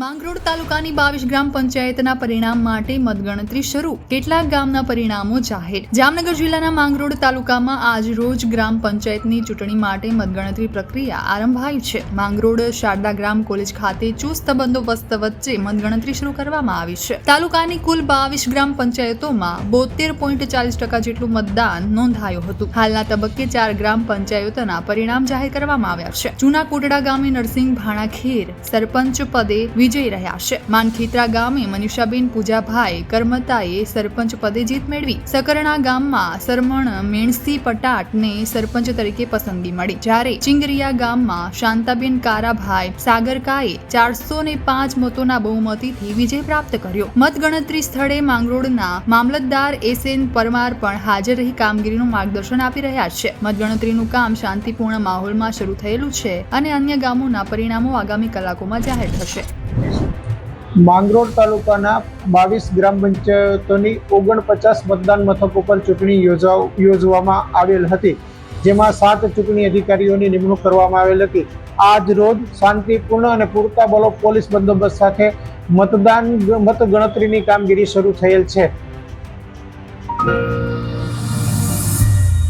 માંગરોળ તાલુકાની બાવીસ ગ્રામ પંચાયતના પરિણામ માટે મતગણતરી શરૂ. કેટલાક ગામના પરિણામો જાહેર. જામનગર જિલ્લાના માંગરોળ તાલુકામાં આજ રોજ ગ્રામ પંચાયતની ચૂંટણી માટે મતગણતરી પ્રક્રિયા આરંભાઈ છે. માંગરોળ શારદા ગ્રામ કોલેજ ખાતે ચુસ્ત બંદોબસ્ત વચ્ચે મતગણતરી શરૂ કરવામાં આવી છે. તાલુકાની કુલ બાવીસ ગ્રામ પંચાયતોમાં બોતેર પોઈન્ટ ચાલીસ ટકા જેટલું મતદાન નોંધાયું હતું. હાલના તબક્કે ચાર ગ્રામ પંચાયતોના પરિણામ જાહેર કરવામાં આવ્યા છે. જૂના કોટડા ગામે નરસિંહ ભાણાખેર સરપંચ પદે વિજયી રહ્યા છે. માનખેત્રા ગામે મનીષાબેન પૂજાભાઈ, કરમતાએ સરપંચ પદે જીત મેળવી. સકરણા ગામમાં સરમણ મેણસી પટાટને સરપંચ તરીકે પસંદગી મળી. જ્યારે ચિંગરિયા ગામમાં શાંતાબેન કારાભાઈ સાગરકાએ ચારસો ને પાંચ મતોના બહુમતીથી વિજય પ્રાપ્ત કર્યો. મતગણતરી સ્થળે માંગરોળના મામલતદાર એસ એન પરમાર પણ હાજર રહી કામગીરીનું માર્ગદર્શન આપી રહ્યા છે. મતગણતરીનું કામ શાંતિપૂર્ણ માહોલમાં શરૂ થયેલું છે અને અન્ય ગામોના પરિણામો આગામી કલાકોમાં જાહેર થશે. માંગરોળ તાલુકાના બાવીસ ગ્રામ પંચાયતોની ઓગણપચાસ મતદાન મથકો પર ચૂંટણી યોજાવ, યોજવામાં આવેલ હતી, જેમાં સાત ચૂંટણી અધિકારીઓની નિમણૂક કરવામાં આવેલ હતી. આજ રોજ શાંતિપૂર્ણ અને પૂરતા બલો પોલીસ બંદોબસ્ત સાથે મતદાન, મતગણતરીની કામગીરી શરૂ થયેલ છે.